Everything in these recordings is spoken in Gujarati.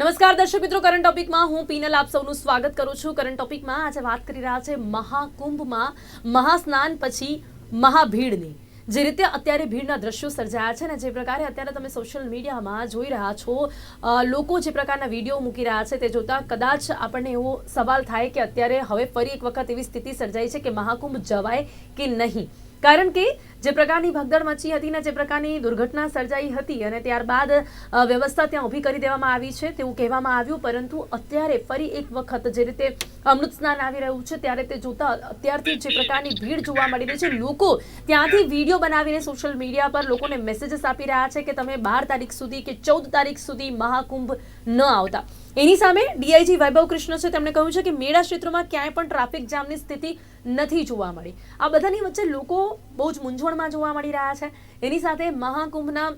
નમસ્કાર દર્શક મિત્રો કરંટ ટોપિકમાં હું પીનલ આપ સૌનું સ્વાગત કરું છું. કરંટ ટોપિકમાં આજે વાત કરી રહ્યા છે મહાકુંભમાં મહાસ્નાન પછી મહાભીડની. જે રીતે અત્યારે ભીડના દ્રશ્યો સર્જાયા છે ને જે પ્રકારે અત્યારે તમે સોશિયલ મીડિયામાં જોઈ રહ્યા છો લોકો જે પ્રકારના વીડિયો મૂકી રહ્યા છે તે જોતા કદાચ આપણને એવો સવાલ થાય કે અત્યારે હવે ફરી એક વખત એવી સ્થિતિ સર્જાઈ છે કે મહાકુંભ જવાય કે નહીં. કારણ કે જે પ્રકારની ભગદડ મચી હતી ને જે પ્રકારની દુર્ઘટના સર્જાઈ હતી અને ત્યારબાદ વ્યવસ્થા ત્યાં ઊભી કરી દેવામાં આવી છે તેવું કહેવામાં આવ્યું, પરંતુ અત્યારે ફરી એક વખત જે રીતે અમૃત સ્નાન આવી રહ્યું છે ત્યારે તે જોતા અત્યારથી જે પ્રકારની ભીડ જોવા મળી રહી છે, લોકો ત્યાંથી વીડિયો બનાવીને સોશિયલ મીડિયા પર લોકોને મેસેજીસ આપી રહ્યા છે કે તમે બાર તારીખ સુધી કે ચૌદ તારીખ સુધી મહાકુંભ ન આવતા. એની સામે ડીઆઈજી વૈભવ કૃષ્ણ છે, તેમણે કહ્યું છે કે મેળા ક્ષેત્રોમાં ક્યાંય પણ ટ્રાફિક જામની સ્થિતિ નથી જોવા મળી. આ બધાની વચ્ચે લોકો બહુ જ મૂંઝવણમાં જોવા મળી રહ્યા છે. એની સાથે મહાકુંભના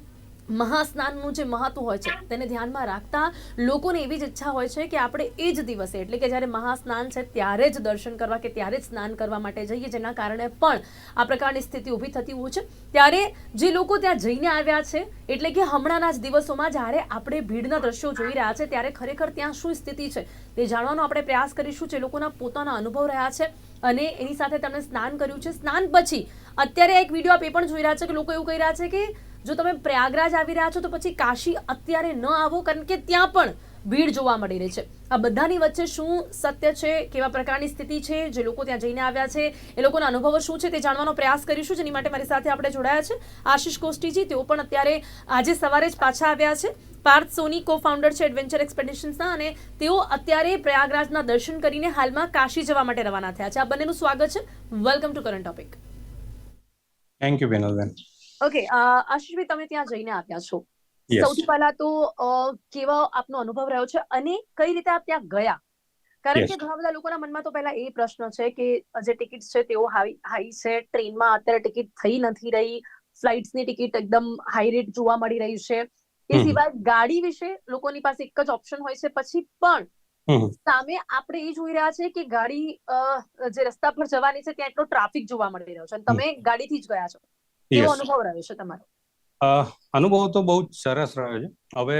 મહાસ્નાનનું જે મહત્વ હોય છે, તેને ધ્યાનમાં રાખતા લોકોને એવી જ ઈચ્છા હોય છે કે આપણે એ જ દિવસે, એટલે કે જ્યારે મહાસ્નાન છે ત્યારે જ દર્શન કરવા કે ત્યારે જ સ્નાન કરવા માટે જઈએ, જેના કારણે પણ આ પ્રકારની સ્થિતિ ઊભી થતી હોય છે. ત્યારે જે લોકો ત્યાં જઈને આવ્યા છે, એટલે કે હમણાંના જ દિવસોમાં જ્યારે આપણે ભીડના દ્રશ્યો જોઈ રહ્યા છે, ત્યારે ખરેખર ત્યાં શું સ્થિતિ છે, તે જાણવાનો આપણે પ્રયાસ કરીશું જે લોકોના પોતાના અનુભવ રહ્યા છે અને એની સાથે તેમણે સ્નાન કર્યું છે. સ્નાન પછી અત્યારે એક વીડિયો આપ એ પણ જોઈ રહ્યા છે કે લોકો એવું કહી રહ્યા છે કે જો તમે પ્રયાગરાજ આવી રહ્યા છો તો પછી કાશી અત્યારે ન આવો, કારણ કે ત્યાં પણ ભીડ જોવા મળી રહી છે. આ બધાની વચ્ચે શું સત્ય છે? કેવા પ્રકારની સ્થિતિ છે? જે લોકો ત્યાં જઈને આવ્યા છે, એ લોકોના અનુભવો શું છે તે જાણવાનો પ્રયાસ કરીશું, જેની માટે મારી સાથે આપણે જોડાયા છે આશિષ કોષ્ટીજી. તેઓ પણ અત્યારે આજે સવારે જ પાછા આવ્યા છે. પાર્થ સોની કો ફાઉન્ડર છે એડવેન્ચર એક્સપેડિશન્સના અને તેઓ અત્યારે પ્રયાગરાજના દર્શન કરીને હાલમાં કાશી જવા માટે રવાના થયા છે. આ બંનેનું સ્વાગત છે. Welcome to current topic thank you બેનલબેન okay Ashishbhai તમે ત્યાં જઈને આવ્યા છો. સૌથી પહેલા તો કેવો આપનો અનુભવ રહ્યો છે અને કઈ રીતે આપ ત્યાં ગયા? કારણ કે ઘણા બધા લોકોના મનમાં તો પહેલા એ પ્રશ્ન છે કે જે ટિકિટ છે તેઓ હાઈ છે ટ્રેનમાં અત્યારે ટિકિટ થઈ નથી રહી ફ્લાઇટ્સની ટિકિટ એકદમ હાઈ રેટ જોવા મળી રહી છે. એ સિવાય ગાડી વિશે લોકોની પાસે એક જ ઓપ્શન હોય છે પછી પણ સામે આપણે એ જોઈ રહ્યા છે કે ગાડી જે રસ્તા પર જવાની છે ત્યાં એટલો ટ્રાફિક જોવા મળી રહ્યો છે અને તમે ગાડીથી જ ગયા છો. કેવો અનુભવ રહ્યો છે તમારો? અનુભવ તો બહુ જ સરસ રહ્યો છે. હવે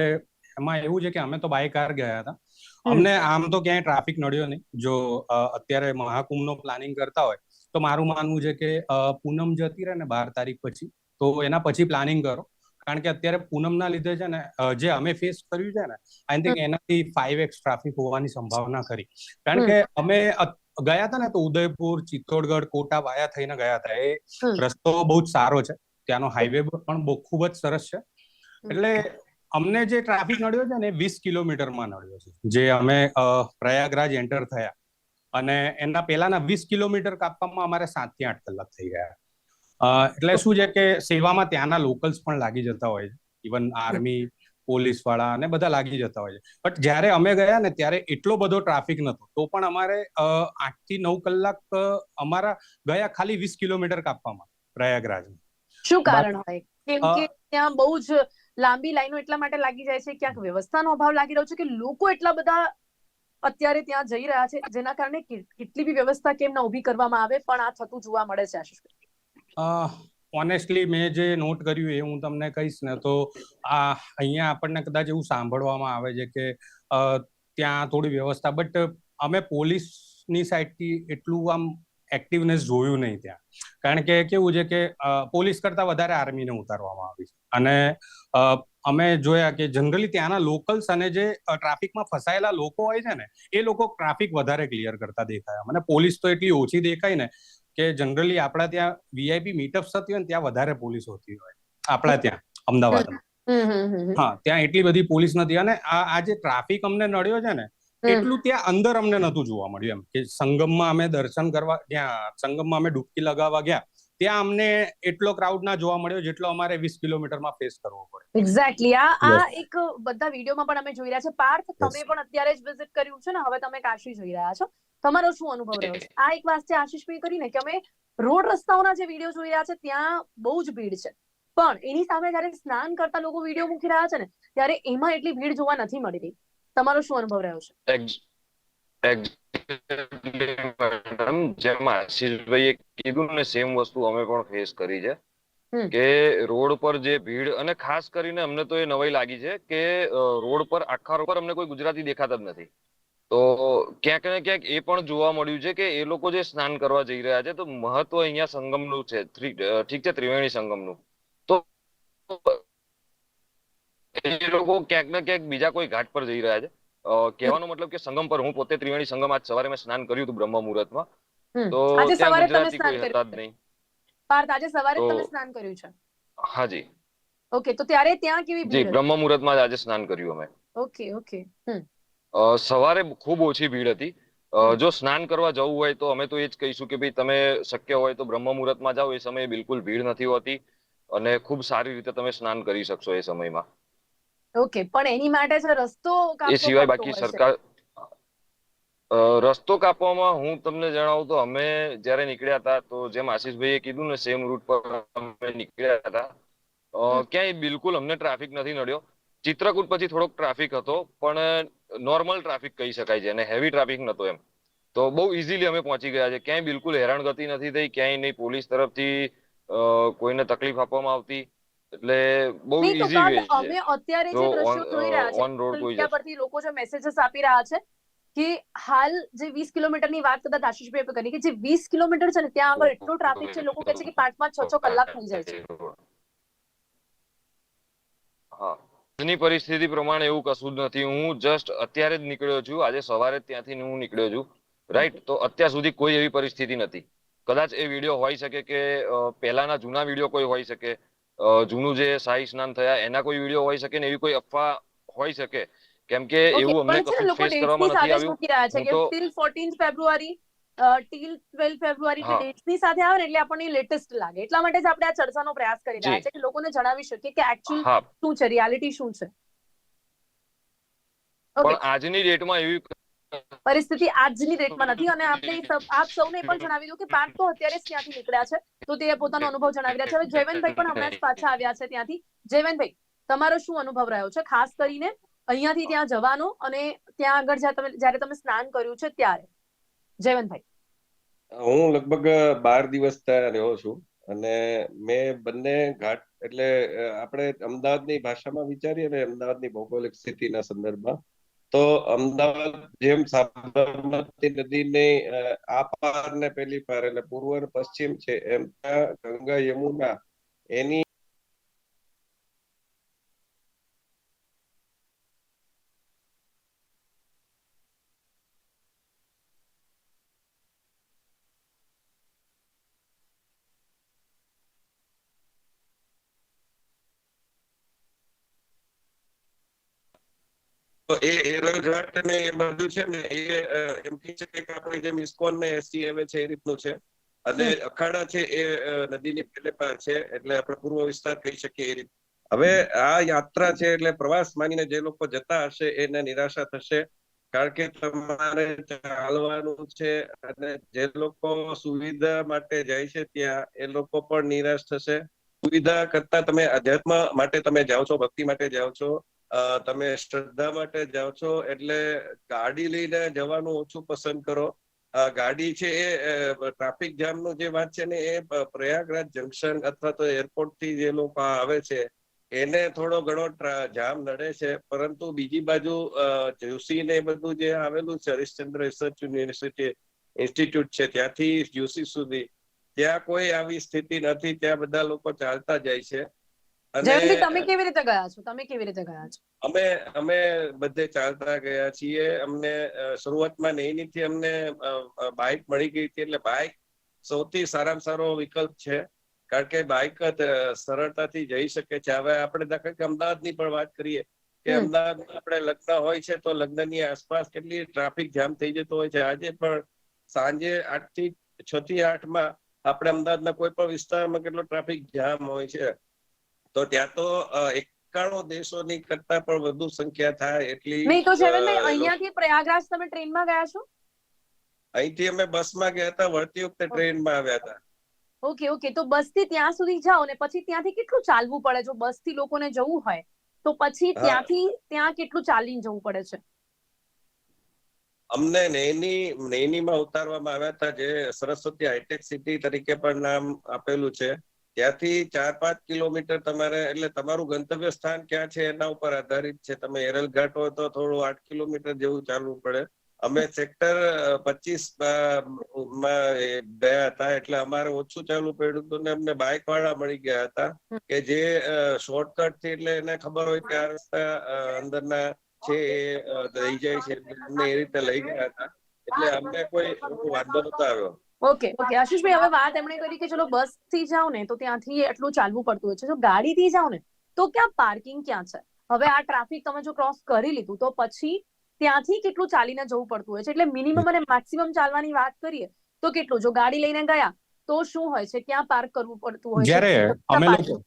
એમાં એવું છે કે અમે તો બાય કાર ગયા હતા. અમને આમ તો ક્યાંય ટ્રાફિક નડ્યો નહીં. જો અત્યારે મહાકુંભનો પ્લાનિંગ કરતા હોય તો મારું માનવું છે કે પૂનમ જતી રહે ને બાર તારીખ પછી તો એના પછી પ્લાનિંગ કરો. કારણ કે અત્યારે પૂનમના લીધે છે ને જે અમે ફેસ કર્યું છે ને આઈ થિંક એનાથી ફાઈવ એક્સ ટ્રાફિક હોવાની સંભાવના ખરી. કારણ કે અમે ગયા હતા ને તો ઉદયપુર ચિત્તોડગઢ કોટા વાયા થઈને ગયા હતા એ રસ્તો બહુ જ સારો છે. ત્યાંનો હાઈવે પણ બહુ ખૂબ જ સરસ છે. એટલે અમને જે ટ્રાફિક નડ્યો છે ને વીસ કિલોમીટરમાં નડ્યો છે. જે અમે પ્રયાગરાજ એન્ટર થયા. અને એના પહેલાના વીસ કિલોમીટર કાપવામાં અમારે સાતથી આઠ કલાક થઈ ગયા. એટલે શું છે કે સેવામાં ત્યાંના લોકલ્સ પણ લાગી જતા હોય છે. ઇવન આર્મી પોલીસવાળા અને બધા લાગી જતા હોય છે. બટ જ્યારે અમે ગયા ને ત્યારે એટલો બધો ટ્રાફિક નતો તો પણ અમારે આઠથી નવ કલાક અમારા ગયા ખાલી વીસ કિલોમીટર કાપવામાં પ્રયાગરાજમાં. શું કારણ હોય? કેમ કે ત્યાં બહુ જ લાંબી લાઈનો એટલા માટે લાગી જાય છે ક્યાંક વ્યવસ્થાનો અભાવ લાગી રહ્યો છે કે લોકો એટલા બધા અત્યારે ત્યાં જઈ રહ્યા છે જેના કારણે કેટલી બી વ્યવસ્થા કેમ ના ઊભી કરવામાં આવે પણ આ થતું જોવા મળે છે આશિષભાઈ. ઓનેસ્ટલી મેં જે નોટ કર્યું એ હું તમને કહીશ ને, તો આ અહીંયા આપણને કદાચ એવું સાંભળવામાં આવે છે કે ત્યાં થોડી વ્યવસ્થા બટ અમે પોલીસની સાઈડથી એટલું આમ એક્ટિવનેસ જોયું નહીં ત્યાં. કારણ કે કેવું છે કે પોલીસ કરતા વધારે આર્મીને ઉતારવામાં આવી છે. અને અમે જોયા કે જનરલી ત્યાંના લોકલ્સ અને જે ટ્રાફિકમાં ફસાયેલા લોકો હોય છે ને, એ લોકો ટ્રાફિક વધારે ક્લિયર કરતા દેખાયા. મને પોલીસ તો એટલી ઓછી દેખાય ને કે જનરલી આપણા ત્યાં વીઆઈપી મીટઅપ થતી હોય ને ત્યાં વધારે પોલીસ હોતી હોય. આપણા ત્યાં અમદાવાદમાં હા ત્યાં એટલી બધી પોલીસ નથી. અને આ જે ટ્રાફિક અમને નડ્યો છે ને એટલું ત્યાં અંદર અમને નતું જોવા મળ્યું એમ. કે સંગમમાં અમે દર્શન કરવા ત્યાં સંગમમાં અમે ડૂબકી લગાવવા ગયા ત્યાં અમને એટલો ક્રાઉડ ના જોવા મળ્યો જેટલો અમારે વીસ કિલોમીટરમાં ફેસ કરવો પડે એક્ઝેક્ટલી આ આ એક બધા વિડીયોમાં પણ અમે જોઈ રહ્યા છે. પાર્થ તમે પણ અત્યારે જ વિઝિટ કર્યું છે ને હવે તમે કાશી જઈ રહ્યા છો. તમારો શું અનુભવ રહ્યો છે? આ એક વાત છે આશીષભાઈ કરીને કે અમે રોડ રસ્તાઓના જે વીડિયો જોઈ રહ્યા છે ત્યાં બહુ જ ભીડ છે. પણ એની સામે જયારે સ્નાન કરતા લોકો વીડિયો મૂકી રહ્યા છે ને ત્યારે એમાં એટલી ભીડ જોવા નથી મળી રહી. તમારો શું અનુભવ રહ્યો છે. જેમ આશીષભાઈએ કીધું ને સેમ વસ્તુ અમે પણ ફેસ કરી છે. કે રોડ પર જે ભીડ અને ખાસ કરીને અમને તો એ નવાઈ લાગી છે કે રોડ પર આખા રોડ પર અમને કોઈ ગુજરાતી દેખાતા જ નથી. તો ક્યાંક ને ક્યાંક એ પણ જોવા મળ્યું છે કે એ લોકો જે સ્નાન કરવા જઈ રહ્યા છે તો મહત્વ અહીંયા સંગમનું છે ઠીક છે ત્રિવેણી સંગમનું. તો એ લોકો ક્યાંક ને ક્યાંક બીજા કોઈ ઘાટ પર જઈ રહ્યા છે. કહેવાનો મતલબ કે સંગમ પર હું પોતે ત્રિવેણી સંગમ આજ સવારે મેં સ્નાન કર્યું હતું બ્રહ્મ મુહૂર્તમાં. તો ત્યાં સવારે ગુજરાતી સ્નાન કોઈ કર્યું હતા જ નહીં. પાર્થ આજે સવારે તમે સ્નાન કર્યું છે? હાજી. ઓકે તો ત્યારે ત્યાં કેવી જી બ્રહ્મ મુહૂર્તમાં આજે સ્નાન કર્યું અમે. Okay okay hmm. સવારે ખૂબ ઓછી ભીડ હતી. જો સ્નાન કરવા જવું હોય તો અમે તો એ જ કહીશું કે ભાઈ તમે શક્ય હોય તો બ્રહ્મ મુહૂર્તમાં જાઓ. એ સમયે બિલકુલ ભીડ નથી હોતી અને ખૂબ સારી રીતે તમે સ્નાન કરી શકશો એ સમયમાં. ઓકે પણ એની માટે છે રસ્તો એ સિવાય બાકી સરકાર રસ્તો કાપવામાં હું તમને જણાવું તો અમે જ્યારે નીકળ્યા હતા તો જેમ આશીષભાઈએ કીધું ને સેમ રૂટ પર અમે નીકળ્યા હતા. ક્યાંય બિલકુલ અમને ટ્રાફિક નથી નડ્યો. ચિત્રકૂટ પછી થોડોક ટ્રાફિક હતો પણ નોર્મલ ટ્રાફિક કહી શકાય છે અને હેવી ટ્રાફિક નતો એમ. તો બહુ ઇઝીલી અમે પહોંચી ગયા છે. ક્યાંય બિલકુલ હેરાનગતિ નથી થઈ ક્યાંય નહીં પોલીસ તરફથી કોઈને તકલીફ આપવામાં આવતી. એટલે બહુ ઇઝી વે છે. અમે અત્યારે જે દ્રશ્યો જોઈ રહ્યા છે કોઈ પરથી લોકો જે મેસેजेस આપી રહ્યા છે કે હાલ જે 20 કિલોમીટરની વાત કરતા આશીષભાઈ કરી કે જે 20 કિલોમીટર છે ને ત્યાં આગળ એટલો ટ્રાફિક છે લોકો કહે છે કે પાંચ પાંચ છ છ કલાક થઈ જાય છે. હા. આજની પરિસ્થિતિ પ્રમાણે એવું કશું જ નથી. હું જસ્ટ અત્યારે જ નીકળ્યો છું. આજે સવારે ત્યાંથી હું નીકળ્યો છું. રાઈટ તો અત્યાર સુધી કોઈ એવી પરિસ્થિતિ નથી. કદાચ એ વીડિયો હોઈ શકે કે પહેલાના જૂના વીડિયો કોઈ હોઈ શકે. જૂનું જે શાહી સ્નાન થયા એના કોઈ વીડિયો હોઈ શકે ને એવી કોઈ અફવા હોઈ શકે? કેમ કે એવું અમને કશું ફેસ કરવામાં નથી આવ્યું. તો- 14 ફેબ્રુઆરી ટીલ 12 ફેબ્રુઆરી. ડેટ્સ સાથે આવે ને એટલે આપણને લેટેસ્ટ લાગે. એટલા માટે જ આપણે આ ચર્ચાનો પ્રયાસ કરી રહ્યા છે કે લોકોને જણાવી શકીએ કે એકચ્યુઅલ શું છે રિયાલિટી શું છે. પણ આજની ડેટમાં એવી પરિસ્થિતિ આજની ડેટમાં નથી અને આપણે આપ સૌને પણ જણાવી દઉં કે પાર્થ તો અત્યારે જ ત્યાંથી નીકળ્યા છે તો તે પોતાનો અનુભવ જણાવી રહ્યા છે. હવે જયવંતભાઈ પણ હમણાં જ પાછા આવ્યા છે ત્યાંથી. જયવંતભાઈ તમારો શું અનુભવ રહ્યો છે? ખાસ કરીને અહીંયાથી ત્યાં જવાનો અને ત્યાં આગળ જ્યાં જ્યારે તમે સ્નાન કર્યું છે ત્યારે. જયવંતભાઈ. હું લગભગ બાર દિવસ ત્યાં રહ્યો છું અને મેં બંને ઘાટ, એટલે આપણે અમદાવાદની ભાષામાં વિચારીએ ને અમદાવાદની ભૌગોલિક સ્થિતિના સંદર્ભમાં, તો અમદાવાદ જેમ સાબરમતી નદીની આ પાર ને પેલી પાર એટલે પૂર્વ અને પશ્ચિમ છે એમ ગંગા યમુના એની એ એરો ઘાટ ને એ બધું છે ને એ એમ કે છે કે આપણે જેમ ઇસ્કોન ને એસટી આવે છે એ રીતનું છે. અને અખાડા છે એ નદીની પેલે પાર છે એટલે આપણે પૂર્વ વિસ્તાર કહી શકીએ એ રીતે. હવે આ યાત્રા છે એટલે પ્રવાસ માનીને જે લોકો જતા હશે એને નિરાશા થશે. કારણ કે તમારે ચાલવાનું છે અને જે લોકો સુવિધા માટે જાય છે ત્યાં એ લોકો પણ નિરાશ થશે. સુવિધા કરતા તમે અધ્યાત્મ માટે તમે જાઓ છો ભક્તિ માટે જાઓ છો. તમે શ્રદ્ધા માટે જાઓ છો, એટલે ગાડી લઈને જવાનું ઓછું પસંદ કરો. ગાડી છે એ ટ્રાફિક જામનું જે વાત છે ને, એ પ્રયાગરાજ જંકશન અથવા તો એરપોર્ટથી જે લોકો આવે છે, એને થોડો ઘણો જામ નડે છે. પરંતુ બીજી બાજુ જોશી ને બધું જે આવેલું છે, હરિશ્ચંદ્ર રિસર્ચ યુનિવર્સિટી ઇન્સ્ટિટ્યૂટ છે, ત્યાંથી જોશી સુધી. ત્યાં કોઈ આવી સ્થિતિ નથી, ત્યાં બધા લોકો ચાલતા જાય છે. જયવંતભાઈ તમે કેવી રીતે ગયા છો? તમે કેવી રીતે ગયા છો? અમે અમે બધે ચાલતા ગયા છીએ. અમને શરૂઆતમાં શરૂઆતમાં નૈનીથી અમને બાઇક મળી ગઈ હતી. એટલે બાઇક સૌથી સારામાં સારો વિકલ્પ છે. કારણ કે બાઇક જ સરળતાથી જઈ શકે છે. હવે આપણે દાખલા કે અમદાવાદની પણ વાત કરીએ કે અમદાવાદ આપણે લગ્ન હોય છે તો લગ્નની આસપાસ કેટલી ટ્રાફિક જામ થઈ જતો હોય છે. આજે પણ સાંજે આઠથી છ થી આઠમાં આપણે અમદાવાદના કોઈ પણ વિસ્તારમાં કેટલો ટ્રાફિક જામ હોય છે. તો ત્યાં તો એકાણો દેશોની કરતા પણ વધુ સંખ્યા થાય એટલી નહીં તો જયવંતભાઈ અહીંયાથી પ્રયાગરાજ તમે ટ્રેનમાં ગયા છો? અહીંથી અમે બસમાં ગયા હતા વળતી વખતે ટ્રેનમાં આવ્યા હતા. Okay okay. તો બસથી ત્યાં સુધી જાઓ ને પછી ત્યાંથી કેટલું ચાલવું પડે? જો બસથી લોકોને જવું હોય તો પછી ત્યાંથી ત્યાં કેટલું ચાલીને જવું પડે છે? અમને નૈની નૈનીમાં ઉતારવામાં આવ્યા હતા જે સરસ્વતી હાઈટેક સિટી તરીકે પણ નામ આપેલું છે. ત્યાંથી ચાર પાંચ કિલોમીટર તમારે, એટલે તમારું ગંતવ્ય સ્થાન ક્યાં છે એના ઉપર આધારિત છે. તમે એરલ ઘાટ હોય તો થોડું આઠ કિલોમીટર જેવું ચાલવું પડે. અમે સેક્ટર પચીસમાં ગયા હતા, એટલે અમારે ઓછું ચાલવું પડ્યું હતું ને અમને બાઇક વાળા મળી ગયા હતા કે જે શોર્ટકટથી એટલે એને ખબર હોય કે આ રસ્તા અંદરના છે એ લઈ જાય છે. એ રીતે લઈ ગયા હતા. એટલે અમને કોઈ વાંધો નતો આવ્યો. ઓકે ઓકે આશીષભાઈ હવે વાત એમણે કરી કે ચલો બસથી જાઓ ને તો ત્યાંથી એટલું ચાલવું પડતું હોય છે. જો ગાડી થી જાઓ ને તો ક્યાં પાર્કિંગ ક્યાં છે? હવે આ ટ્રાફિક તમે જો ક્રોસ કરી લીધું તો પછી ત્યાંથી કેટલું ચાલીને જવું પડતું હોય છે? એટલે મિનિમમ અને મેક્સિમમ ચાલવાની વાત કરીએ તો કેટલું? જો ગાડી લઈને ગયા તો શું હોય છે? ક્યાં પાર્ક કરવું પડતું હોય છે? જ્યારે અમે લોકો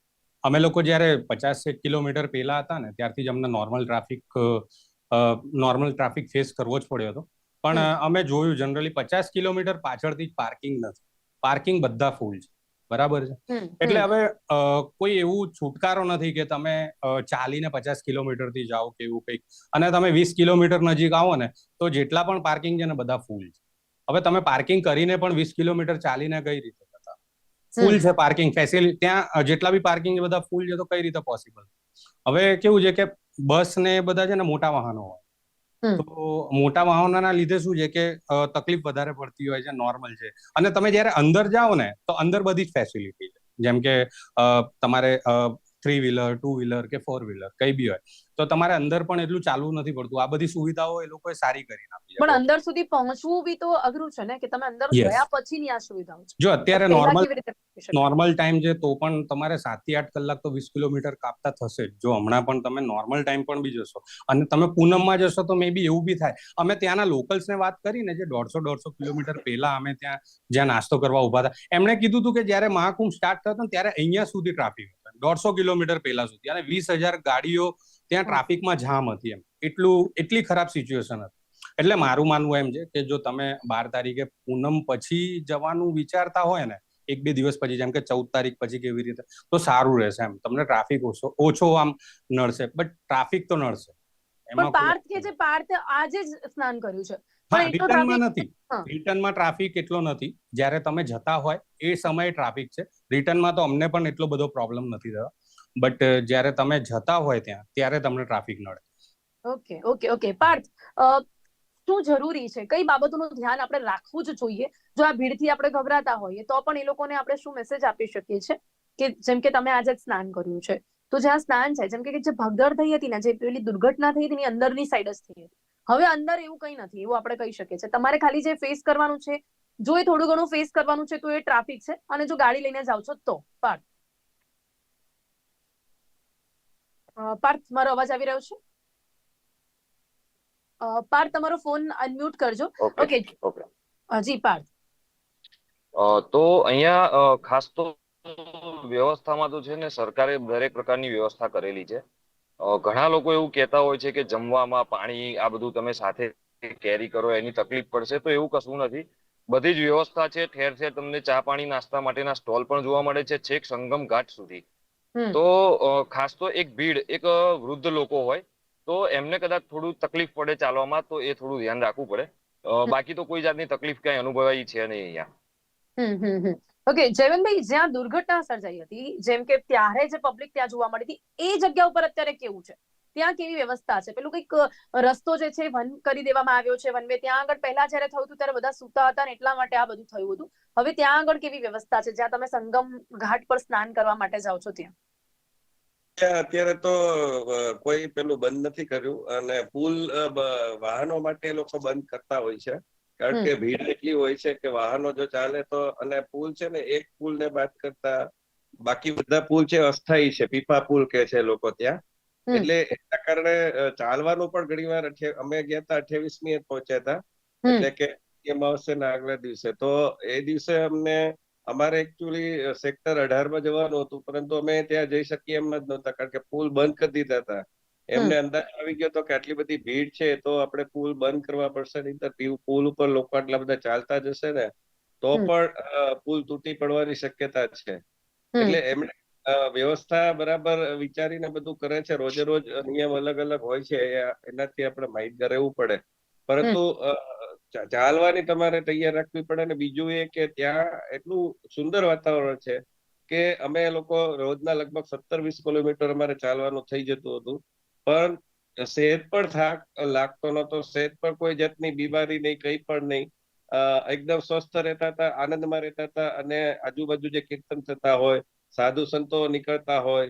અમે લોકો જ્યારે પચાસ એક કિલોમીટર પહેલા હતા ને ત્યારથી જ અમને normal traffic normal traffic face કરવો જ પડ્યો હતો. પણ અમે જોયું જનરલી પચાસ કિલોમીટર પાછળથી જ પાર્કિંગ નથી. પાર્કિંગ બધા ફૂલ છે. બરાબર છે? એટલે હવે કોઈ એવું છુટકારો નથી કે તમે ચાલીને પચાસ કિલોમીટરથી જાઓ કે એવું કંઈક. અને તમે વીસ કિલોમીટર નજીક આવો ને તો જેટલા પણ પાર્કિંગ છે ને બધા ફૂલ છે. હવે તમે પાર્કિંગ કરીને પણ વીસ કિલોમીટર ચાલીને કઈ રીતે જતા? ફૂલ છે પાર્કિંગ. ફેસિલિટી ત્યાં જેટલા બી પાર્કિંગ બધા ફૂલ છે તો કઈ રીતે પોસિબલ? હવે કેવું છે કે બસ ને એ બધા છે ને મોટા વાહનો હોય. તો મોટા વાહનોના લીધે શું છે કે તકલીફ વધારે પડતી હોય છે નોર્મલ છે. અને તમે જ્યારે અંદર જાઓ ને, તો અંદર બધી જ ફેસિલિટી છે. જેમ કે તમારે થ્રી વ્હીલર ટુ વ્હીલર કે ફોર વ્હીલર કઈ બી હોય. તો તમારે અંદર પણ એટલું ચાલવું નથી પડતું. આ બધી સુવિધાઓ એ લોકોએ સારી કરી નાખી પણ અંદર સુધી પહોંચવું બી તો અઘરું છે ને? કે તમે અંદર. ગયા પછીની આ સુવિધાઓ જો અત્યારે નોર્મલ? નોર્મલ ટાઈમ છે તો પણ તમારે સાતથી આઠ કલાક તો વીસ કિલોમીટર કાપતા થશે જ. જો હમણાં પણ તમે નોર્મલ ટાઈમ પણ બી જશો અને તમે પૂનમમાં જશો તો મે બી એવું બી થાય. અમે ત્યાંના લોકલ્સ ને વાત કરીને જે દોઢસો દોઢસો કિલોમીટર પહેલા અમે ત્યાં જ્યાં નાસ્તો કરવા ઊભા હતા એમણે કીધું હતું કે જ્યારે મહાકુંભ સ્ટાર્ટ થયો ત્યારે અહીંયા સુધી ટ્રાફિક દોઢસો કિલોમીટર પહેલા સુધી. અને વીસ હજાર ગાડીઓ ત્યાં ટ્રાફિકમાં જામ હતી એમ. એટલું એટલી ખરાબ સિચ્યુએશન હતી. એટલે મારું માનવું એમ છે કે જો તમે બાર તારીખે પૂનમ પછી જવાનું વિચારતા હોય ને એક બે દિવસ પછી જેમ કે ચૌદ તારીખ પછી કેવી રીતે તો સારું રહેશે એમ. તમને ટ્રાફિક ઓછો ઓછો આમ નડશે. બટ ટ્રાફિક તો નડશે. પણ પાર્થ કે જે પાર્થ આજે જ સ્નાન કર્યું છે. રિટર્નમાં નથી. રિટર્નમાં ટ્રાફિક એટલો નથી. જ્યારે તમે જતા હોય એ સમયે ટ્રાફિક છે. રિટર્નમાં તો અમને પણ એટલો બધો પ્રોબ્લેમ નથી થયો. બટ જ્યારે તમે જતા હોય ત્યાં ત્યારે તમને ટ્રાફિક નડે. Okay okay okay. પાર્થ શું જરૂરી છે? કઈ બાબતોનું ધ્યાન આપણે રાખવું જ જોઈએ? જો આ ભીડથી આપણે ગભરાતા હોઈએ તો પણ એ લોકોને આપણે શું મેસેજ આપી શકીએ છીએ કે જેમ કે તમે આજે સ્નાન કર્યું છે. તો જ્યાં સ્નાન છે જેમ કે જે ભગદડ થઈ હતી ને જે પેલી દુર્ઘટના થઈ હતી એની અંદરની સાઈડ જ થઈ હતી. હવે અંદર એવું કંઈ નથી એવું આપણે કહી શકીએ છીએ. તમારે ખાલી જે ફેસ કરવાનું છે જો એ થોડું ઘણું ફેસ કરવાનું છે તો એ ટ્રાફિક છે. અને જો ગાડી લઈને જાઓ છો તો પાર્થ. પાર્થ મારો અવાજ આવી રહ્યો છે? પાર્થ તમારો ફોન અનમ્યુટ કરજો. ઓકે જી પાર્થ. તો અહીંયા ખાસ તો વ્યવસ્થામાં તો છે ને સરકારે દરેક પ્રકારની વ્યવસ્થા કરેલી છે. ઘણા લોકો એવું કહેતા હોય છે કે જમવામાં પાણી આ બધું તમે સાથે કેરી કરો એની તકલીફ પડશે તો એવું કશું નથી. બધી જ વ્યવસ્થા છે ઠેર ઠેર તમને ચા પાણી નાસ્તા માટેના સ્ટોલ પણ જોવા મળે છે છેક સંગમ ઘાટ સુધી. તો ખાસ તો એક ભીડ એક વૃદ્ધ લોકો હોય તો એમને કદાચ થોડું તકલીફ પડે ચાલવામાં તો એ થોડું ધ્યાન રાખવું પડે. બાકી તો કોઈ જાતની તકલીફ કઈ અનુભવાઈ છે નહીં અહીંયા. ઓકે જયવંતભાઈ જ્યાં દુર્ઘટના સર્જાઈ હતી, જેમ કે ત્યારે જે પબ્લિક ત્યાં જોવા મળી હતી, એ જગ્યા ઉપર અત્યારે કેવું છે? ત્યાં કેવી વ્યવસ્થા છે? પેલું કંઈક રસ્તો જે છે, વન કરી દેવામાં આવ્યો છે, વન વે. ત્યાં આગળ પહેલા જયારે થયું હતું, ત્યારે બધા સૂતા હતા ને એટલા માટે આ બધું થયું હતું. હવે ત્યાં આગળ કેવી વ્યવસ્થા છે? જ્યાં તમે સંગમ ઘાટ પર સ્નાન કરવા માટે જાઓ છો ત્યાં? અત્યારે તો કોઈ પેલું બંધ નથી કર્યું અને પુલ વાહનો માટે લોકો બંધ કરતા હોય છે. કારણ કે ભીડ એટલી હોય છે કે વાહનો જો ચાલે તો અને પુલ છે ને એક પુલ ને બાદ કરતા બાકી બધા પુલ છે અસ્થાયી છે. પીપા પુલ કે છે લોકો ત્યાં. એટલે એના કારણે ચાલવાનું પણ ઘણી વાર અમે ગયા હતા અઠ્યાવીસમી પહોંચ્યા હતા. એટલે કે અમાવસ્યાના આગલા દિવસે. તો એ દિવસે અમને અમારે એકચ્યુઅલી સેક્ટર અઢારમાં જવાનું હતું પરંતુ અમે ત્યાં જઈ શકીએ એમ જ નહોતા કારણ કે પુલ બંધ કરી દીધા હતા એમને અંદાજ આવી ગયો તો કે આટલી બધી ભીડ છે તો આપણે પુલ બંધ કરવા પડશે નહીં તો પુલ ઉપર લોકો આટલા બધા ચાલતા જશે ને તો પણ પુલ તૂટી પડવાની શક્યતા છે. એટલે એમણે વ્યવસ્થા બરાબર વિચારીને બધું કરે છે. રોજે રોજ નિયમ અલગ અલગ હોય છે એનાથી આપણે માહિતગાર રહેવું પડે. પરંતુ ચાલવાની તમારે તૈયાર રાખવી પડે ને બીજું એ કે ત્યાં એટલું સુંદર વાતાવરણ છે કે અમે લોકો રોજના લગભગ સત્તર વીસ કિલોમીટર અમારે ચાલવાનું થઈ જતું હતું. પણ સેહત પણ થાક લાગતો નતો સેહત પર કોઈ જાતની બીમારી નહીં કઈ પણ નહીં. એકદમ સ્વસ્થ રહેતા હતા આનંદમાં રહેતા હતા અને આજુબાજુ જે કીર્તન થતા હોય સાધુ સંતો નીકળતા હોય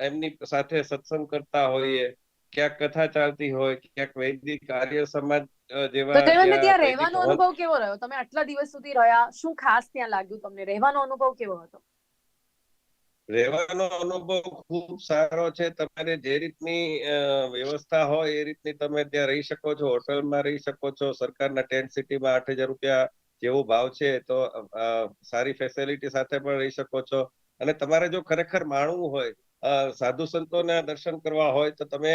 એમની સાથે સત્સંગ કરતા હોઈએ ક્યાંક કથા ચાલતી હોય ક્યાંક વૈદિક કાર્ય સમાજ જેવા તો ત્યાં રહેવાનો અનુભવ કેવો રહ્યો? તમે આટલા દિવસ સુધી રહ્યા શું ખાસ ત્યાં લાગ્યું તમને? રહેવાનો અનુભવ કેવો હતો? રહેવાનો અનુભવ ખૂબ સારો છે. તમારે જે રીતની વ્યવસ્થા હોય એ રીતની તમે ત્યાં રહી શકો છો, હોટલમાં રહી શકો છો, સરકારના ટેન્ટ સિટીમાં આઠ હજાર રૂપિયા જેવો ભાવ છે તો સારી ફેસિલિટી સાથે પણ રહી શકો છો. અને તમારે જો ખરેખર માણવું હોય સાધુ સંતોના દર્શન કરવા હોય તો તમે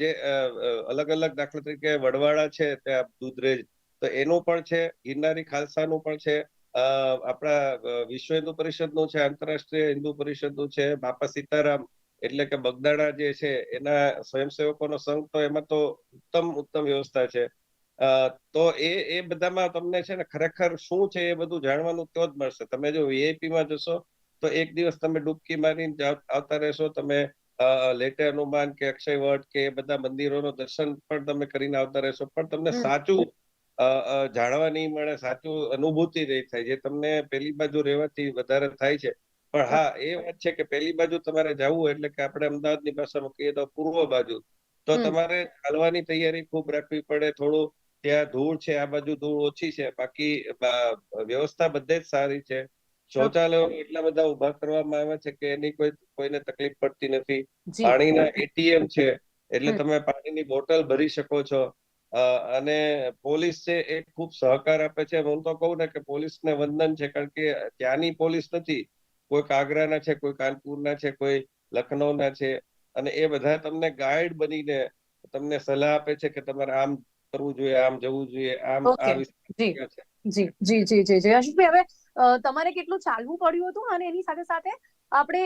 જે અલગ અલગ દાખલા તરીકે વડવાડા છે, ત્યાં દૂધરેજ તો એનું પણ છે, ગિરનારી ખાલસાનું પણ છે આપણા વિશ્વ હિન્દુ પરિષદનું છે આંતરરાષ્ટ્રીય હિન્દુ પરિષદનું છે બાપા સીતારામ એટલે કે બગદાણા જે છે એના સ્વયંસેવકોનો સંઘ તો એમાં તો ઉત્તમ ઉત્તમ વ્યવસ્થા છે. તો એ એ બધામાં તમને છે ને ખરેખર શું છે એ બધું જાણવાનું તો જ મળશે. તમે જો વીઆઈપી માં જશો તો એક દિવસ તમે ડૂબકી મારીને આવતા રહેશો તમે લેટે હનુમાન કે અક્ષય વટ કે બધા મંદિરોનો દર્શન પણ તમે કરીને આવતા રહેશો. પણ તમને સાચું જાણવા નહીં મળે સાચું અનુભૂતિ નહીં થાય જે તમને પેલી બાજુ રહેવાથી વધારે થાય છે. પણ હા. એ વાત છે કે પેલી બાજુ તમારે જવું એટલે કે આપણે અમદાવાદની ભાષામાં કહીએ તો પૂર્વ બાજુ. તો તમારે ચાલવાની તૈયારી ખૂબ રાખવી પડે થોડું ત્યાં ધૂળ છે આ બાજુ ધૂળ ઓછી છે બાકી વ્યવસ્થા બધે જ સારી છે. શૌચાલયો એટલા બધા ઊભા કરવામાં આવ્યા છે કે એની કોઈ કોઈને તકલીફ પડતી નથી. પાણીના એટીએમ છે એટલે તમે પાણીની બોટલ ભરી શકો છો. અને પોલીસ છે એ ખૂબ સહકાર આપે છે. હું તો કહું ને કે પોલીસને વંદન છે કારણ કે ત્યાંની પોલીસ નથી. કોઈક આગ્રાના છે કોઈ કાનપુરના છે કોઈ લખનૌના છે. અને એ બધા તમને ગાઈડ બનીને તમને સલાહ આપે છે કે તમારે આમ કરવું જોઈએ આમ જવું જોઈએ આમ જી. જી જી જી જી જી. હવે તમારે કેટલું ચાલવું પડ્યું હતું? અને એની સાથે સાથે આપણે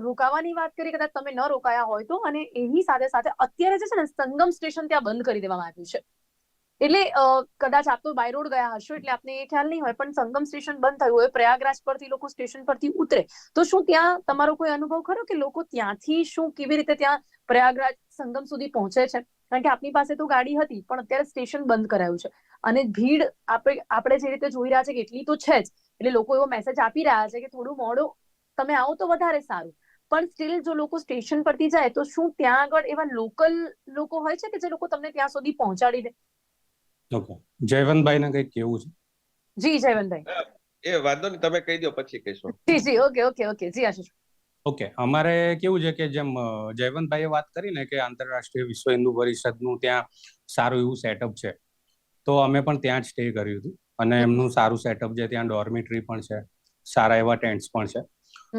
રોકાવાની વાત કરી કદાચ તમે ન રોકાયા હોય તો અને એની સાથે સાથે અત્યારે જે છે ને સંગમ સ્ટેશન ત્યાં બંધ કરી દેવામાં આવ્યું છે. એટલે કદાચ આપ તો બાય રોડ ગયા હશો એટલે આપને એ ખ્યાલ નહીં હોય, પણ સંગમ સ્ટેશન બંધ થયું હોય, પ્રયાગરાજ પરથી લોકો સ્ટેશન પરથી ઉતરે, તો શું ત્યાં તમારો કોઈ અનુભવ ખરો કે લોકો ત્યાંથી શું કેવી રીતે ત્યાં પ્રયાગરાજ સંગમ સુધી પહોંચે છે? કારણ કે આપની પાસે તો ગાડી હતી, પણ અત્યારે સ્ટેશન બંધ કરાયું છે. અને ભીડ આપણે આપણે જે રીતે જોઈ રહ્યા છે કે એટલી તો છે જ, એટલે લોકો એવો મેસેજ આપી રહ્યા છે કે થોડું મોડું તમે આવો તો વધારે સારું. પણ સ્ટીલ જો લોકો સ્ટેશન પરથી જાય તો શું ત્યાં આગળ એવા લોકલ લોકો હોય છે કે જે લોકો તમને ત્યાં સુધી પહોંચાડી દે? ઓકે જયવંતભાઈને કઈ કેવું છે? જી જયવંતભાઈ. એ વાંધો નહીં તમે કહી દો પછી કહીશું. જી જી ઓકે ઓકે ઓકે જી આશીષ ઓકે અમારે કેવું છે કે જેમ જયવંતભાઈએ વાત કરી ને કે આંતરરાષ્ટ્રીય વિશ્વ હિન્દુ પરિષદનું ત્યાં સારું એવું સેટઅપ છે તો અમે પણ ત્યાં જ સ્ટે કર્યું હતું. અને એમનું સારું સેટઅપ છે ત્યાં ડોર્મિટરી પણ છે સારા એવા ટેન્ટ્સ પણ છે.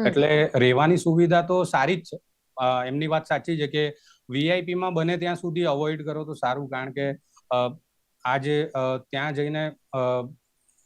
એટલે રહેવાની સુવિધા તો સારી જ છે. એમની વાત સાચી છે કે વીઆઈપીમાં બને ત્યાં સુધી અવોઇડ કરો તો સારું કારણ કે અ, આ અ, ત્યાં જઈને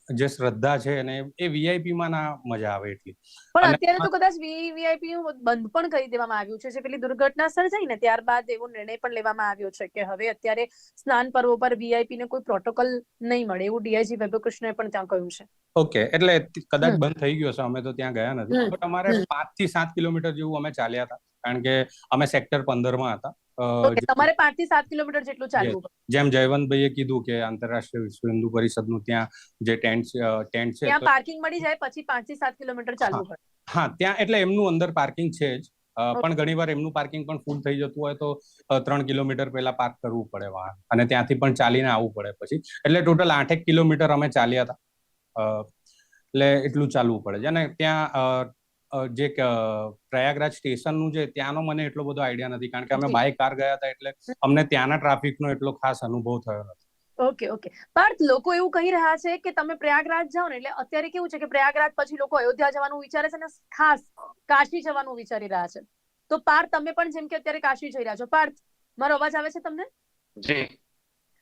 જે શ્રદ્ધા છે અને એ વીઆઈપીમાં માં ના મજા આવે એટલી. પણ અત્યારે તો કદાચ વીઆઈપી બંધ પણ કરી દેવામાં આવ્યું છે. જે પેલી દુર્ઘટના સર્જાઈ ને ત્યારબાદ એવો નિર્ણય પણ લેવામાં આવ્યો છે કે હવે અત્યારે સ્નાન પર્વ પર વીઆઈપી ને કોઈ પ્રોટોકોલ નહીં મળે એવું ડીઆઈજી વૈભવકૃષ્ણએ પણ ત્યાં કહ્યું છે. ઓકે એટલે કદાચ બંધ થઈ ગયો છે અમે તો ત્યાં ગયા નથી. બટ અમારે પાંચથી સાત કિલોમીટર જેવું અમે ચાલ્યા હતા. કારણ કે અમે સેક્ટર પંદરમાં હતા. તમારે પાંચથી સાત કિલોમીટર જેટલું ચાલવું જેમ જયવંતભાઈએ કીધું કે આંતરરાષ્ટ્રીય વિશ્વ હિન્દુ પરિષદનું ત્યાં જે ટેન્ટ ટેન્ટ છે ત્યાં પાર્કિંગ મળી જાય પછી પાંચથી સાત કિલોમીટર ચાલવું પડે. હા ત્યાં એટલે એમનું અંદર પાર્કિંગ છે જ. પણ ઘણી ઘણીવાર એમનું પાર્કિંગ પણ ફૂલ થઈ જતું હોય તો ત્રણ કિલોમીટર પહેલા પાર્ક કરવું પડે વાહન. અને ત્યાંથી પણ ચાલીને આવવું પડે પછી. એટલે ટોટલ આઠેક કિલોમીટર અમે ચાલ્યા હતા. એટલે એટલું ચાલવું પડે છે. અને ત્યાં જે પ્રયાગરાજ પ્રયાગરાજ સ્ટેશનનું છે ત્યાંનો મને એટલો બધો આઈડિયા નથી કારણ કે અમે જી. બાય કાર ગયા હતા એટલે અમને ત્યાંના ટ્રાફિકનો એટલો ખાસ અનુભવ થયો નથી ઓકે ઓકે. પાર્થ લોકો એવું કહી રહ્યા છે કે તમે પ્રયાગરાજ જાઓ ને એટલે અત્યારે કેવું છે કે પ્રયાગરાજ પછી લોકો અયોધ્યા જવાનું વિચારે છે ને ખાસ કાશી જવાનું વિચારી રહ્યા છે. તો પાર્થ તમે પણ જેમ કે અત્યારે કાશી જઈ રહ્યા છો. પાર્થ મારો અવાજ આવે છે તમને? જી.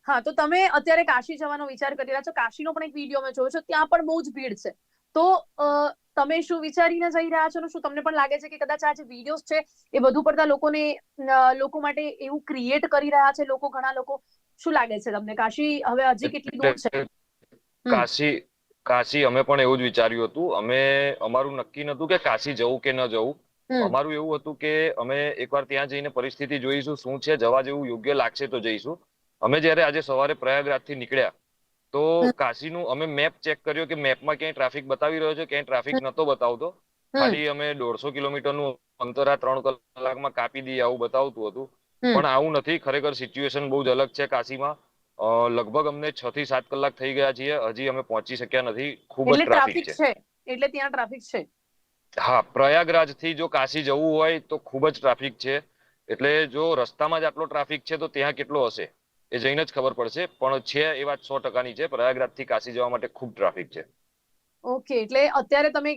હા તો તમે અત્યારે કાશી જવાનો વિચાર કરી રહ્યા છો. કાશીનો પણ એક વીડિયો મેં જોયો છે ત્યાં પણ બહુ જ ભીડ છે. તો અ, તમે શું વિચારીને જઈ રહ્યા છો ને શું? તમને પણ લાગે છે કે કદાચ આ જે વિડીયોઝ છે એ વધુ પડતા લોકોને લોકો માટે એવું ક્રિએટ કરી રહ્યા છે લોકો ઘણા લોકો. શું લાગે છે તમને? કાશી હવે હજી કેટલી દૂર છે? કાશી કાશી અમે પણ એવું જ વિચાર્યું હતું. અમે અમારું નક્કી નતું કે કાશી જવું કે ન જવું. અમારું એવું હતું કે અમે એકવાર ત્યાં જઈને પરિસ્થિતિ જોઈશું શું છે જવા જેવું યોગ્ય લાગશે તો જઈશું. અમે જ્યારે આજે સવારે પ્રયાગરાજથી નીકળ્યા તો. કાશીનું અમે મેપ ચેક કર્યો કે મેપમાં ક્યાંય ટ્રાફિક બતાવી રહ્યો છે? ક્યાંય ટ્રાફિક નતો બતાવતો. ખાલી અમે દોઢસો કિલોમીટરનું અંતર આ ત્રણ કલાકમાં કાપી દઈએ આવું બતાવતું હતું. પણ આવું નથી. ખરેખર સિચ્યુએશન બહુ જ અલગ છે કાશીમાં. લગભગ અમને છ થી સાત કલાક થઈ ગયા છીએ. હજી અમે પહોંચી શક્યા નથી. ખૂબ જ ટ્રાફિક છે. એટલે ત્યાં ટ્રાફિક છે. હા પ્રયાગરાજથી જો કાશી જવું હોય તો ખૂબ જ ટ્રાફિક છે. એટલે જો રસ્તામાં જ આટલો ટ્રાફિક છે તો ત્યાં કેટલો હશે? એ જઈને જ ખબર પડશે. પણ છે એ વાત સો ટકાની છે. પ્રયાગરાજથી કાશી જવા માટે ખૂબ ટ્રાફિક છે. ઓકે એટલે અત્યારે તમે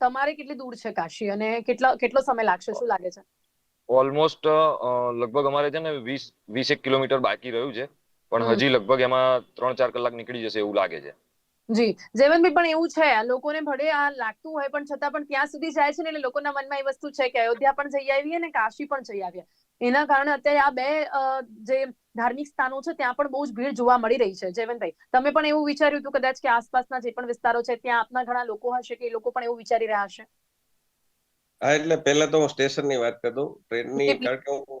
તમારે કેટલી દૂર છે કાશી અને કેટલા કેટલો સમય લાગશે? શું લાગે છે? ઓલમોસ્ટ લગભગ અમારે છે ને વીસ વીસેક કિલોમીટર બાકી રહ્યું છે. પણ હજી લગભગ એમાં ત્રણ ચાર કલાક નીકળી જશે એવું લાગે છે. જી. જેવનભાઈ પણ એવું છે. આ લોકોને ભલે આ લાગતું હોય પણ છતાં પણ ત્યાં સુધી જાય છે ને એટલે લોકોના મનમાં એ વસ્તુ છે કે અયોધ્યા પણ જઈ આવીએ અને કાશી પણ જઈ આવીએ. એના કારણે અત્યારે આ બે જે ધાર્મિક સ્થાનો છે ત્યાં પણ બહુ જ ભીડ જોવા મળી રહી છે જયવંતભાઈ. તમે પણ એવું વિચાર્યું હતું કદાચ કે આસપાસના જે પણ વિસ્તારો છે ત્યાં આપના ઘણા લોકો હશે કે એ લોકો પણ એવું વિચારી રહ્યા હશે? હા એટલે પહેલા તો હું સ્ટેશનની વાત કરું. ટ્રેન ટ્રેનની કારણ કે હું.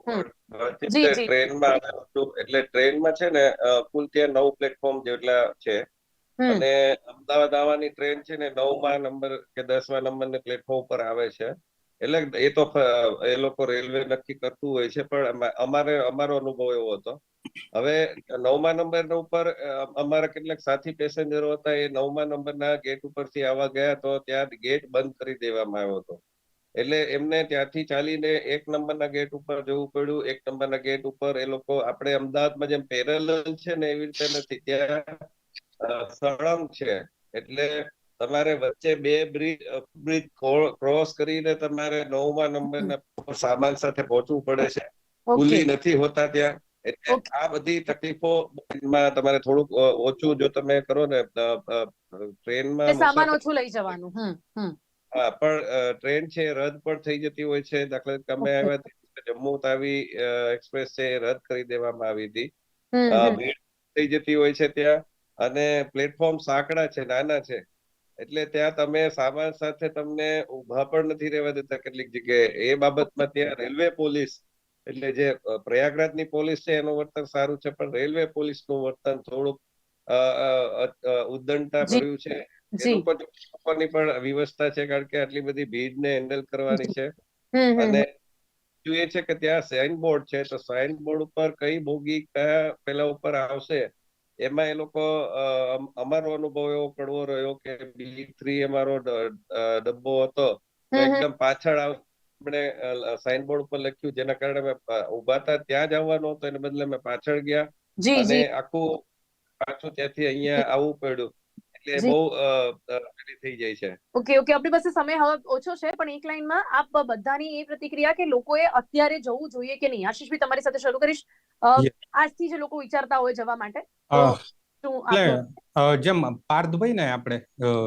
ટ્રેનમાં આવ્યો છું. એટલે ટ્રેનમાં છે ને કુલ ત્યાં નવ પ્લેટફોર્મ જેટલા છે. અને અમદાવાદ આવવાની ટ્રેન છે ને નવમા નંબર કે દસમા નંબરની પ્લેટફોર્મ પર આવે છે. એટલે એ તો એ લોકો રેલવે નક્કી કરતું હોય છે, પણ અમારે, અમારો અનુભવ એવો હતો. હવે નવમા નંબર ઉપર અમારા કેટલાક સાથી પેસેન્જરો હતા, એ નવમા નંબરના ગેટ ઉપરથી આવવા ગયા તો ત્યાં ગેટ બંધ કરી દેવામાં આવ્યો હતો. એટલે એમને ત્યાંથી ચાલીને એક નંબરના ગેટ ઉપર જવું પડ્યું. એક નંબરના ગેટ ઉપર એ લોકો, આપણે અમદાવાદમાં જેમ પેરેલલ છે ને એવી રીતે નથી, ત્યાં સળંગ છે. એટલે તમારે વચ્ચે બે બ્રિજ બ્રિજ ક્રોસ કરીને તમારે નવમા નંબરના સામાન સાથે પહોંચવું પડે છે. ખુલ્લી નથી હોતા ત્યાં. એટલે આ બધી તકલીફો માં તમારે થોડુંક ઓછું જો તમે કરો ને ટ્રેનમાં સામાન ઓછું લઈ જવાનું. હા પણ ટ્રેન છે રદ પણ થઈ જતી હોય છે. દાખલા તમે આવ્યા જમ્મુ તાવી એક્સપ્રેસ છે એ રદ કરી દેવામાં આવી હતી. ભીડ થઈ જતી હોય છે ત્યાં. અને પ્લેટફોર્મ સાંકડા છે નાના છે. એટલે ત્યાં તમે સામાન સાથે તમને ઊભા પણ નથી રહેવા દેતા કેટલીક જગ્યાએ. એ બાબતમાં ત્યાં રેલવે પોલીસ એટલે જે પ્રયાગરાજની પોલીસ છે એનું વર્તન સારું છે પણ રેલવે પોલીસનું વર્તન થોડુંક ઉદ્દંડતા. ભર્યું છે. એનું પણ વ્યવસ્થા છે કારણ કે આટલી બધી ભીડને હેન્ડલ કરવાની છે. અને. એ છે કે ત્યાં સાઇન બોર્ડ છે તો સાઇન બોર્ડ ઉપર કઈ બોગી કયા પેલા ઉપર આવશે? એમાં એ લોકો અમારો અનુભવ એવો કડવો રહ્યો કે બી થ્રી અમારો ડબ્બો હતો. એકદમ પાછળ આપણે સાઇન બોર્ડ ઉપર લખ્યું જેના કારણે અમે ઊભા હતા ત્યાં જ આવવાનું હતું એને બદલે અમે પાછળ ગયા અને આખું પાછું ત્યાંથી અહીંયા આવવું પડ્યું. એટલે બહુ થઈ જાય છે. ઓકે ઓકે આપણી પાસે સમય હવે ઓછો છે પણ એક લાઈનમાં આપ બધાની એ પ્રતિક્રિયા કે લોકોએ અત્યારે જવું જોઈએ કે નહીં? આશીષભાઈ તમારી સાથે શરૂ કરીશ. આજથી જે લોકો વિચારતા હોય જવા માટે. અ, તો શું એટલે આપનું અ, જેમ પાર્થભાઈ ને આપણે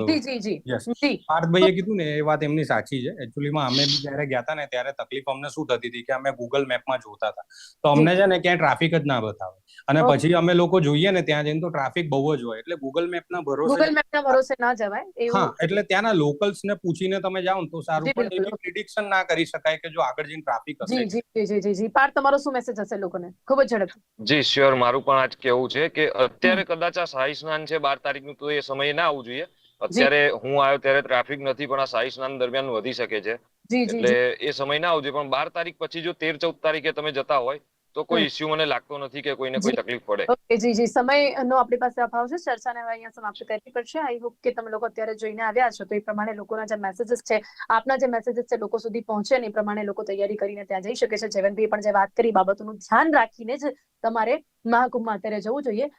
જી જી જી. પાર્થભાઈએ કીધું ને એ વાત એમની સાચી છે. એકચ્યુઅલીમાં અમે બી જયારે ગયા હતા ને ત્યારે તકલીફ અમને શું થતી હતી કે અમે ગૂગલ મેપમાં જોતા હતા તો અમને છે ને ક્યાંય ટ્રાફિક જ ના બતાવે. અને પછી અમે લોકો જોઈએ ને ત્યાં જઈને તો ટ્રાફિક બહુ જ હોય. એટલે ગૂગલ મેપના ભરોસે ગૂગલ મેપના ભરોસે ના જવાય હા એટલે ત્યાંના લોકલ્સ ને પૂછીને તમે જાઓ ને તો સારું. પણ. પ્રિડિક્શન ના કરી શકાય કે જો આગળ જઈને ટ્રાફિક હશે. જી જી જી જી જી જી. પાર્થ તમારો શું મેસેજ હશે લોકોને? ખૂબ જ ઝડપ જી શ્યોર મારું પણ આજ કેવું છે કે અત્યારે કદાચ આ શાહી સ્નાન છે બાર તારીખનું તો એ સમયે ના આવવું જોઈએ. અત્યારે હું આવ્યો ત્યારે ટ્રાફિક નથી પણ આ શાહી સ્નાન દરમિયાન વધી શકે છે. એટલે એ સમય ના આવજો જોઈએ. પણ બાર તારીખ પછી જો તેર ચૌદ તારીખે તમે જતા હોય તો કોઈ. ઇસ્યુ મને લાગતો નથી કે કોઈને કોઈ તકલીફ પડે. ઓકે જી જી. સમયનો આપણી પાસે અભાવ છે. ચર્ચાને હવે અહીંયા સમાપ્ત કરવી પડશે. આઈ હોપ કે તમે લોકો અત્યારે જોઈને આવ્યા છો. તો એ પ્રમાણે લોકોના જે મેસેજીસ છે આપના જે મેસેજીસ છે લોકો સુધી પહોંચે ને એ પ્રમાણે લોકો તૈયારી કરીને ત્યાં જઈ શકે છે. જયવંતભાઈ પણ જે વાત કરી બાબતોનું ધ્યાન રાખીને જ તમારે મહાકુંભમાં અત્યારે જવું જોઈએ.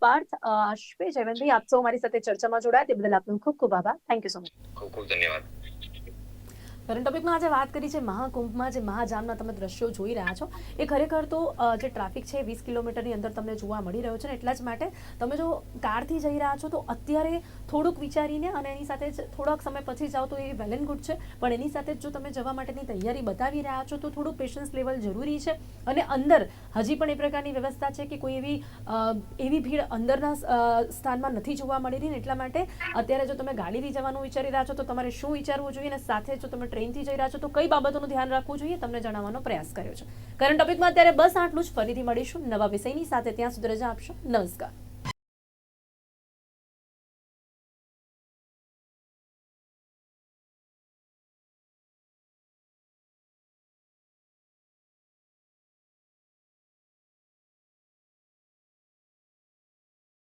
પાર્થ અશ્વે જયવંતભાઈ આપ સૌ મારી સાથે ચર્ચામાં જોડાયા. તે બદલ આપનો ખૂબ ખૂબ આભાર. થેન્ક યુ સો મચ ખૂબ ખૂબ ધન્યવાદ. કરંટ ટોપિકમાં આજે વાત કરી છે મહાકુંભમાં, જે મહાજામના તમે દ્રશ્યો જોઈ રહ્યા છો. એ ખરેખર તો જે ટ્રાફિક છે વીસ કિલોમીટરની અંદર તમને જોવા મળી રહ્યો છે ને એટલા જ માટે તમે જો કારથી જઈ રહ્યા છો તો અત્યારે થોડુંક વિચારીને અને એની સાથે જ થોડોક સમય પછી જાઓ તો એ વેલ એન્ડ ગુડ છે. પણ એની સાથે જ જો તમે જવા માટેની તૈયારી બતાવી રહ્યા છો તો થોડું પેશન્સ લેવલ જરૂરી છે. અને અંદર હજી પણ એ પ્રકારની વ્યવસ્થા છે કે કોઈ એવી એવી ભીડ અંદરના સ્થાનમાં નથી જોવા મળી રહી ને એટલા માટે અત્યારે જો તમે ગાડીથી જવાનું વિચારી રહ્યા છો તો તમારે શું વિચારવું જોઈએ અને સાથે જો તમે ટ્રેનથી જઈ રહ્યા છો, તો કઈ બાબતોનું ધ્યાન રાખવું જોઈએ? તમને જણાવવાનો પ્રયાસ કર્યો છે. કરંટ ટોપિકમાં અત્યારે બસ આટલું જ. ફરીથી મળીશું નવા વિષયની સાથે. ત્યાં સુધી રજા આપશો. નમસ્કાર.